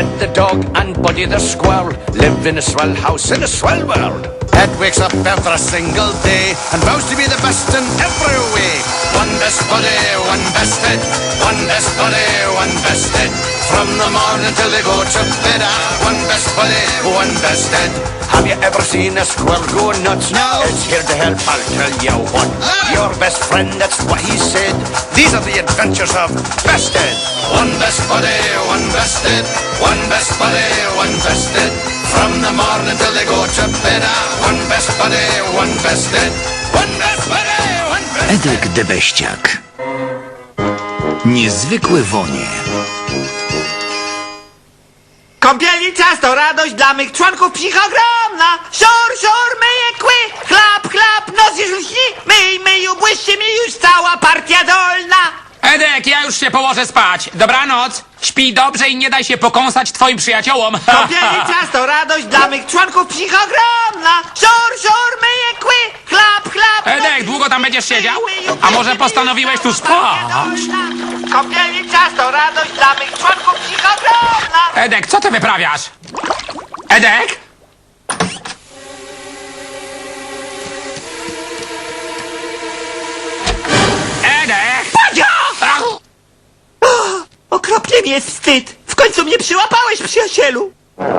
Ed the dog and Buddy the squirrel live in a swell house in a swell world. Ed wakes up every single day and vows to be the best in every way. One best body, one best Ed. One best body, one best Ed. From the morning till they go to bed. ah, One best buddy, one best Ed. Have you ever seen a squirrel go nuts? No. It's here to help, I'll tell you what. Your best friend, that's what he said. These are the adventures of Best Ed. One best buddy, one best Ed. One best buddy, one best Ed. From the morning till they go to bed. ah, One best buddy, one best Ed. One best buddy, one best Edek Debeściak. Niezwykłe wonie. Kąpielnica to radość dla mych członków psychogromna. Sior, sior, myje kły, chlap, chlap, nos już lśni. Myj, myju, błyszczy mi już cała partia dolna. Edek, ja już się położę spać. Dobranoc. Śpij dobrze i nie daj się pokąsać twoim przyjaciołom. Kąpielnica to radość dla mych członków psychogromna. Sior, sior, myje kły, chlap, chlap. Edek, długo tam będziesz siedział? A może postanowiłeś tu spać? Dolna. Kąpielnica to radość dla mych członków psychogromna. Edek, co ty wyprawiasz? Edek? Edek! Ach, Okropnie mi jest wstyd. W końcu mnie przyłapałeś, przyjacielu.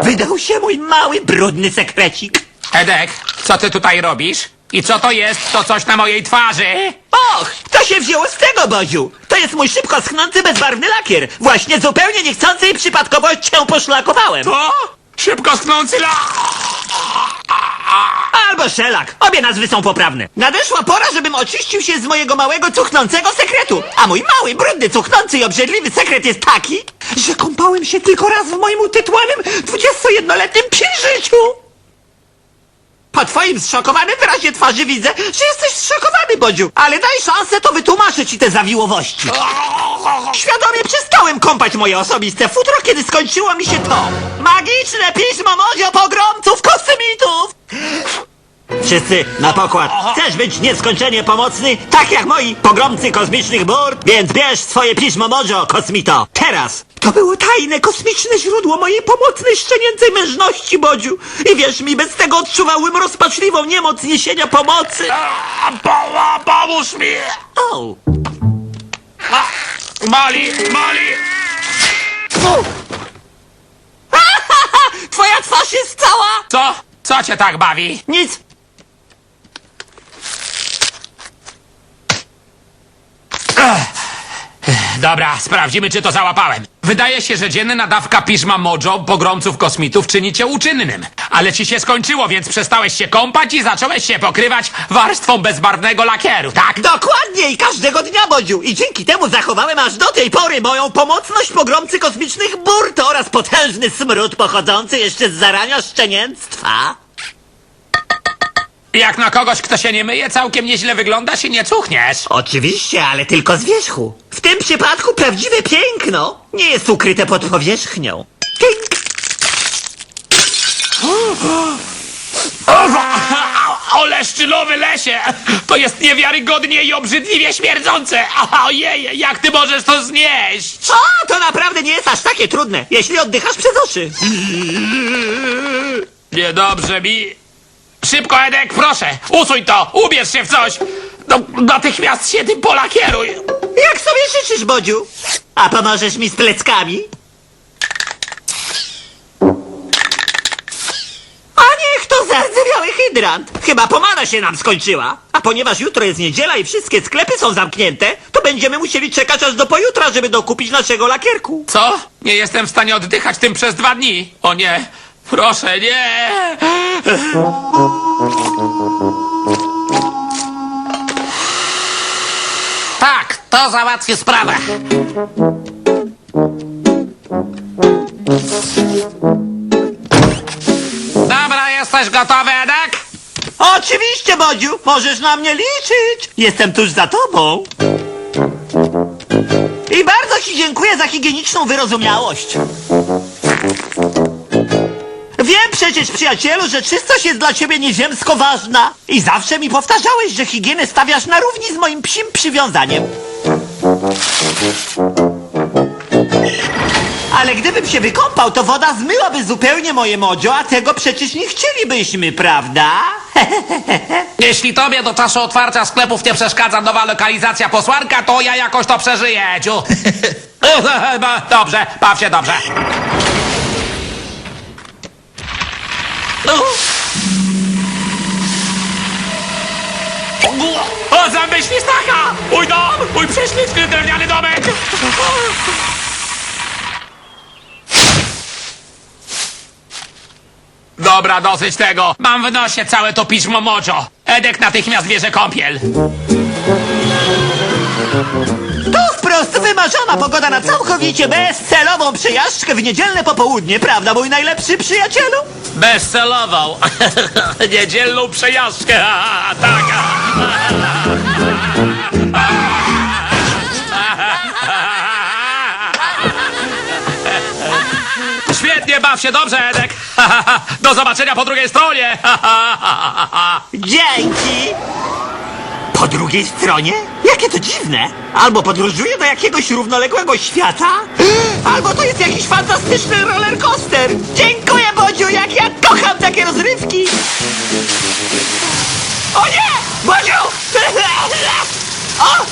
Wydał się mój mały, brudny sekrecik. Edek, co ty tutaj robisz? I co to jest to coś na mojej twarzy? Och, się wzięło z tego, Boziu. To jest mój szybko schnący, bezbarwny lakier. Właśnie zupełnie niechcący i przypadkowo cię poszlakowałem. To? Szybko schnący la... Albo szelak. Obie nazwy są poprawne. Nadeszła pora, żebym oczyścił się z mojego małego, cuchnącego sekretu. A mój mały, brudny, cuchnący i obrzydliwy sekret jest taki, że kąpałem się tylko raz w moim utytłanym 21-letnim przyżyciu. Po twoim zszokowanym wyrazie twarzy widzę, że jesteś zszokowany, Bodziu. Ale daj szansę, to wytłumaczę ci te zawiłowości. Świadomie przestałem kąpać moje osobiste futro, kiedy skończyło mi się to. Magiczne pismo Modzio pogromców kosmitów! Wszyscy na pokład. Chcesz być nieskończenie pomocny, tak jak moi pogromcy kosmicznych burt? Więc bierz swoje pismo Mojo, kosmito. Teraz! To było tajne, kosmiczne źródło mojej pomocnej, szczenięcej mężności, Bodziu. I wierz mi, bez tego odczuwałbym rozpaczliwą niemoc niesienia pomocy. A, po- Pomóż mi! O! A, Mali, Mali! Twoja twarz jest cała! Co? Co cię tak bawi? Nic! Dobra, sprawdzimy, czy to załapałem. Wydaje się, że dzienna dawka piżma Mojo, pogromców kosmitów, czyni cię uczynnym. Ale ci się skończyło, więc przestałeś się kąpać i zacząłeś się pokrywać warstwą bezbarwnego lakieru, tak? Dokładnie i każdego dnia, Bodziu! I dzięki temu zachowałem aż do tej pory moją pomocność pogromcy kosmicznych burt oraz potężny smród pochodzący jeszcze z zarania szczenięctwa. Jak na kogoś, kto się nie myje, całkiem nieźle wyglądasz i nie cuchniesz. Oczywiście, ale tylko z wierzchu. W tym przypadku prawdziwe piękno nie jest ukryte pod powierzchnią. Tink! Ole szczylowy lesie! To jest niewiarygodnie i obrzydliwie śmierdzące! Ojej, jak ty możesz to znieść? O, to naprawdę nie jest aż takie trudne, jeśli oddychasz przez oczy. Niedobrze mi. Szybko, Edek, proszę, usuń to, ubierz się w coś. No, natychmiast się tym polakieruj. Jak sobie życzysz, Bodziu? A pomożesz mi z pleckami? A niech to zardzewiały hydrant. Chyba pomada się nam skończyła. A ponieważ jutro jest niedziela i wszystkie sklepy są zamknięte, to będziemy musieli czekać aż do pojutra, żeby dokupić naszego lakierku. Co? Nie jestem w stanie oddychać tym przez dwa dni. O nie, proszę, nie. Tak, to załatwi sprawę. Dobra, jesteś gotowy, Edek? Oczywiście, Bodziu, możesz na mnie liczyć. Jestem tuż za tobą. I bardzo ci dziękuję za higieniczną wyrozumiałość. Wiem przecież, przyjacielu, że czystość jest dla ciebie nieziemsko ważna. I zawsze mi powtarzałeś, że higienę stawiasz na równi z moim psim przywiązaniem. Ale gdybym się wykąpał, to woda zmyłaby zupełnie moje mojo, a tego przecież nie chcielibyśmy, prawda? Jeśli tobie do czasu otwarcia sklepów nie przeszkadza nowa lokalizacja posłanka, to ja jakoś to przeżyję, Edziu. Dobrze, baw się dobrze. O, zęby świstaka! Mój dom! Mój prześliczny drewniany domek! Dobra, dosyć tego. Mam w nosie całe to piżmo mojo. Edek natychmiast bierze kąpiel. Wprost wymarzona pogoda na całkowicie bezcelową przejażdżkę w niedzielne popołudnie, prawda, mój najlepszy przyjacielu? Bezcelową. Niedzielną przejażdżkę. Tak. Świetnie, baw się dobrze, Edek. Do zobaczenia po drugiej stronie. Dzięki! Po drugiej stronie? Jakie to dziwne! Albo podróżuję do jakiegoś równoległego świata, albo to jest jakiś fantastyczny rollercoaster! Dziękuję, Bodziu, jak ja kocham takie rozrywki! O nie! Bodziu! O!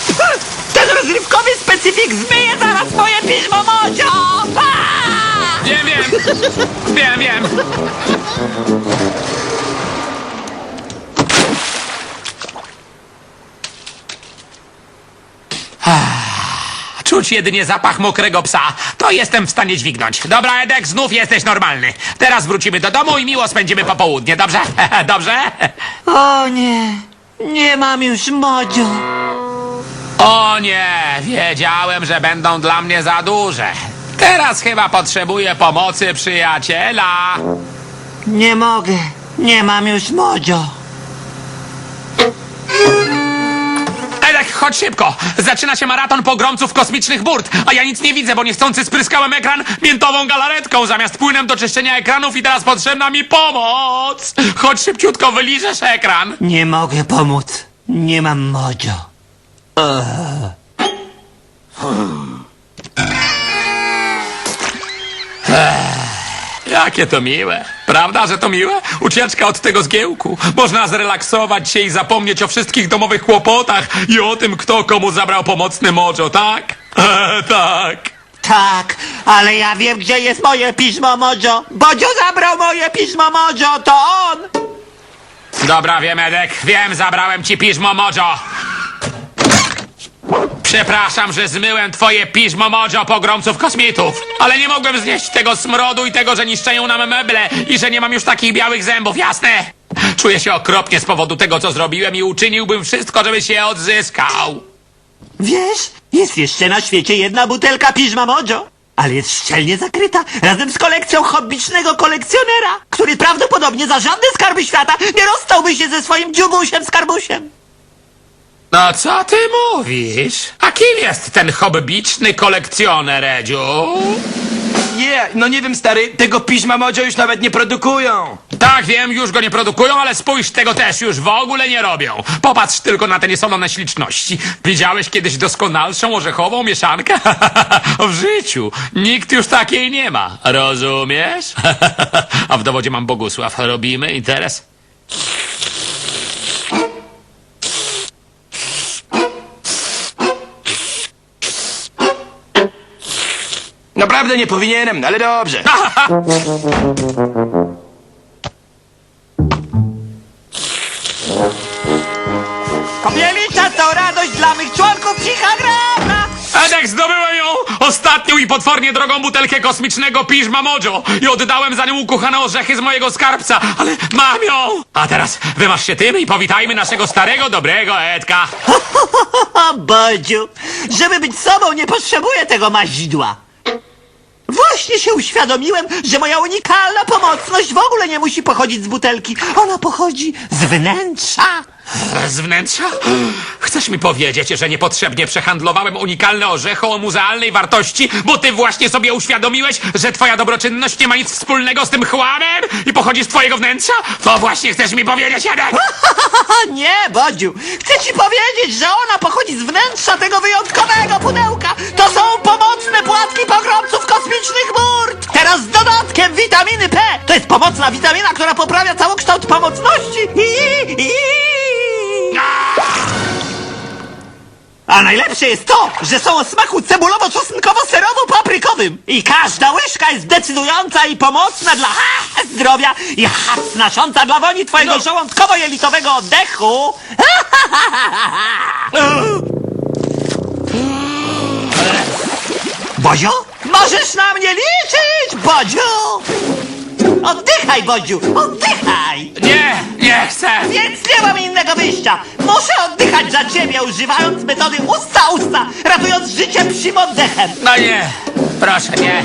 Ten rozrywkowy specyfik zmyje zaraz moje piżmo! A! Wiem, wiem. Wiem, wiem. Czuć jedynie zapach mokrego psa. To jestem w stanie dźwignąć. Dobra, Edek, znów jesteś normalny. Teraz wrócimy do domu i miło spędzimy popołudnie, dobrze? Dobrze? O nie! Nie mam już modzio! O nie, wiedziałem, że będą dla mnie za duże. Teraz chyba potrzebuję pomocy przyjaciela. Nie mogę. Nie mam już modzio. Chodź szybko! Zaczyna się maraton pogromców kosmicznych burt, a ja nic nie widzę, bo niechcący spryskałem ekran miętową galaretką zamiast płynem do czyszczenia ekranów i teraz potrzebna mi pomoc! Chodź szybciutko, wyliżesz ekran! Nie mogę pomóc. Nie mam modzio. Jakie to miłe. Prawda, że to miłe? Ucieczka od tego zgiełku. Można zrelaksować się i zapomnieć o wszystkich domowych kłopotach i o tym, kto komu zabrał pomocny mojo, tak? tak. Tak, ale ja wiem, gdzie jest moje piżmo modzio. Bodzio zabrał moje piżmo modzio, to on! Dobra, wiem, Edek. Wiem, zabrałem ci piżmo mojo. Przepraszam, że zmyłem twoje piżmo mojo pogromców kosmitów, ale nie mogłem znieść tego smrodu i tego, że niszczeją nam meble i że nie mam już takich białych zębów, jasne? Czuję się okropnie z powodu tego, co zrobiłem i uczyniłbym wszystko, żeby się odzyskał. Wiesz, jest jeszcze na świecie jedna butelka piżma modzio. Ale jest szczelnie zakryta, razem z kolekcją hobbicznego kolekcjonera, który prawdopodobnie za żadne skarby świata nie rozstałby się ze swoim dziugusiem skarbusiem. No co ty mówisz? A kim jest ten hobbiczny kolekcjoner, Edziu? Nie, no nie wiem stary, tego piżma modzio już nawet nie produkują. Tak, wiem, już go nie produkują, ale spójrz, tego też już w ogóle nie robią. Popatrz tylko na te niesolone śliczności. Widziałeś kiedyś doskonalszą orzechową mieszankę? w życiu. Nikt już takiej nie ma. Rozumiesz? A w dowodzie mam Bogusław. Robimy interes? Naprawdę nie powinienem, ale dobrze. Kobielicza to radość dla mych członków psichagrana! Edek, zdobyłem ją! Ostatnią i potwornie drogą butelkę kosmicznego piżma mojo i oddałem za nią ukochane orzechy z mojego skarbca, ale mam ją! A teraz wymasz się tym i powitajmy naszego starego, dobrego Edka. Bodziu, żeby być sobą nie potrzebuję tego maźdła. Właśnie się uświadomiłem, że moja unikalna pomocność w ogóle nie musi pochodzić z butelki. Ona pochodzi z wnętrza. Z wnętrza? Chcesz mi powiedzieć, że niepotrzebnie przehandlowałem unikalne orzechy o muzealnej wartości, bo ty właśnie sobie uświadomiłeś, że twoja dobroczynność nie ma nic wspólnego z tym chłamem i pochodzi z twojego wnętrza? To właśnie chcesz mi powiedzieć? O nie, Bodziu, chcę ci powiedzieć, że ona pochodzi z wnętrza tego wyjątkowego pudełka. To są pomocne płatki pogromców kosmicznych bóg! witaminy P! To jest pomocna witamina, która poprawia całokształt pomocności! I, i... A najlepsze jest to, że są o smaku cebulowo-czosnkowo-serowo-paprykowym. I każda łyżka jest decydująca i pomocna dla ha, zdrowia i ha, znosząca dla woni twojego No. żołądkowo-jelitowego oddechu. Bozio? Możesz na mnie liczyć, Bodziu! Oddychaj, Bodziu, oddychaj! Nie, nie chcę! Więc nie mam innego wyjścia! Muszę oddychać za ciebie, używając metody usta-usta, ratując życie psim oddechem! No nie, proszę nie.